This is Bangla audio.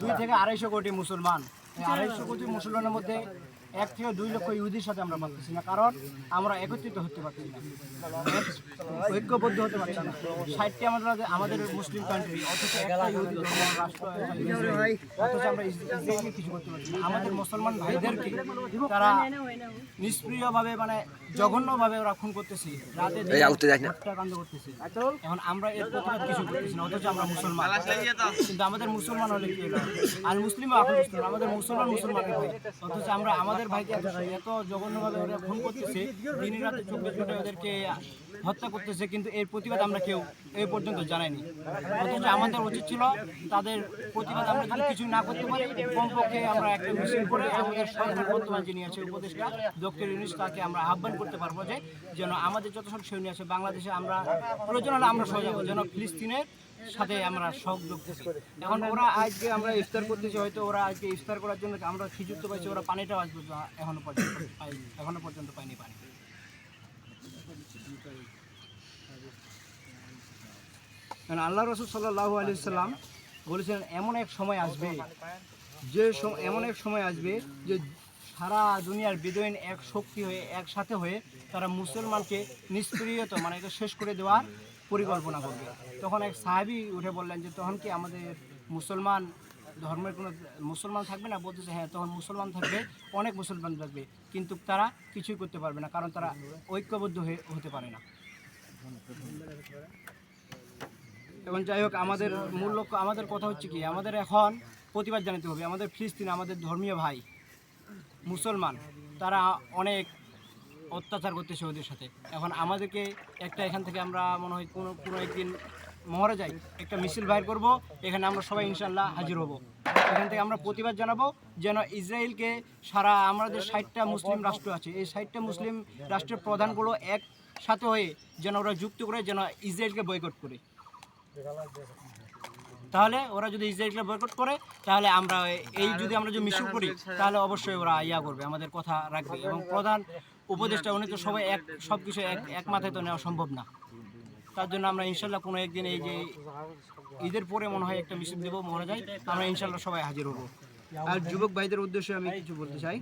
দুই থেকে আড়াইশো কোটি মুসলমান আড়াইশো কোটি মুসলমানের মধ্যে এক থেকে দুই লক্ষ ইহুদির সাথে আমরা পারতেছি না কারণ আমরা একত্রিত হতে পারছি না। ঐক্যবদ্ধ হতে পারছি না। ষাটটি আমাদের আমাদের মুসলিম কান্ট্রি অথচ একটা ইহুদি রাষ্ট্র অথচ আমরা ইসরায়েলকে কিছু করতে পারছি না। আমাদের মুসলমান ভাইদেরকে তারা নিষ্ক্রিয়ভাবে মানে জঘন্যভাবে ওরা খুন করতেছে। রাতে হত্যাকাণ্ড করতেছে। এখন আমরা এর প্রতিবাদ কিছু করতেছি না অথচ আমরা মুসলমান। কিন্তু আমাদের মুসলমান হলে কি হলো আর মুসলিমও এখন মুসলমান আমাদের মুসলমান মুসলমানের ভাই। অথচ আমরা আমাদের ভাইকে এত জঘন্যভাবে ওরা খুন করতেছে, দিন রাতে চব্বিশ ঘণ্টা ওদেরকে হত্যা করতেছে, কিন্তু এর প্রতিবাদ আমরা কেউ এই পর্যন্ত জানাইনি। অথচ আমাদের উচিত ছিল তাদের প্রতিবাদ আমরা যদি কিছু না করতে পারি, কমপক্ষে আমরা একটা মিছিল করে আমাদের সরকার বর্তমান যিনি আছে, উপদেষ্টা ডক্টর ইউনিস, তাকে আমরা আহ্বান করতে পারব যে যেন আমাদের যত সব সৈন্য আছে, বাংলাদেশে আমরা প্রয়োজন হলে আমরা সজাগ যেন ফিলিস্তিনের সাথে আমরা সংযোগ থাকি এখন ওরা আজকে আমরা ইফতার করতেছি, হয়তো ওরা আজকে ইফতার করার জন্য আমরা খিচুর তো পাইছি, ওরা পানিটাও আসবে এখনও পর্যন্ত পাই এখনও পর্যন্ত পাইনি পানি। আল্লাহ রসুল সাল্লাহ আলি সাল্লাম বলেছিলেন, এমন এক সময় আসবে, যে এমন এক সময় আসবে যে সারা দুনিয়ার বিদয়ীন এক শক্তি হয়ে, একসাথে হয়ে তারা মুসলমানকে নিষ্ক্রিয়ত মানে এটা শেষ করে দেওয়ার পরিকল্পনা করবে। তখন এক সাহাবি উঠে বললেন যে, তখন কি আমাদের মুসলমান ধর্মের কোনো মুসলমান থাকবে না? বলতেছে হ্যাঁ তখন মুসলমান থাকবে, অনেক মুসলমান থাকবে, কিন্তু তারা কিছুই করতে পারবে না, কারণ তারা ঐক্যবদ্ধ হয়ে হতে পারে না। এবং যাই হোক, আমাদের মূল লক্ষ্য, আমাদের কথা হচ্ছে কি, আমাদের এখন প্রতিবাদ জানাতে হবে। আমাদের ফিলিস্তিন আমাদের ধর্মীয় ভাই। মুসলমান, তারা অনেক অত্যাচার করতেছে ওদের সাথে। এখন আমাদেরকে একটা এখান থেকে আমরা মনে হয় কোনো কোনো একদিন মহরে যাই, একটা মিছিল বাইর করব, এখানে আমরা সবাই ইনশাল্লাহ হাজির হব। এখান থেকে আমরা প্রতিবাদ জানাব যেন ইসরায়েলকে সারা আমাদের ষাটটা মুসলিম রাষ্ট্র আছে। এই ষাটটা মুসলিম রাষ্ট্রের প্রধানগুলো এক সাথে হয়ে যেন ওরা যুক্ত করে, যেন ইসরায়েলকে বয়কট করে। তাহলে ওরা যদি ইসরায়েলকে বয়কট করে তাহলে আমরা এই যদি আমরা যদি মিশন করি তাহলে অবশ্যই ওরা ইয়া করবে আমাদের কথা রাখবে। এবং প্রধান উপদেষ্টা উনি তো সবাই এক সব কিছু এক এক মাথায় তো নেওয়া সম্ভব না। তার জন্য আমরা ইনশাল্লাহ কোনো একদিন এই যে ঈদের পরে মনে হয় একটা মিছিল দেবো মনে যায় আমরা ইনশাল্লাহ সবাই হাজির হব। আর যুবক ভাইদের উদ্দেশ্যে আমি কিছু বলতে চাই।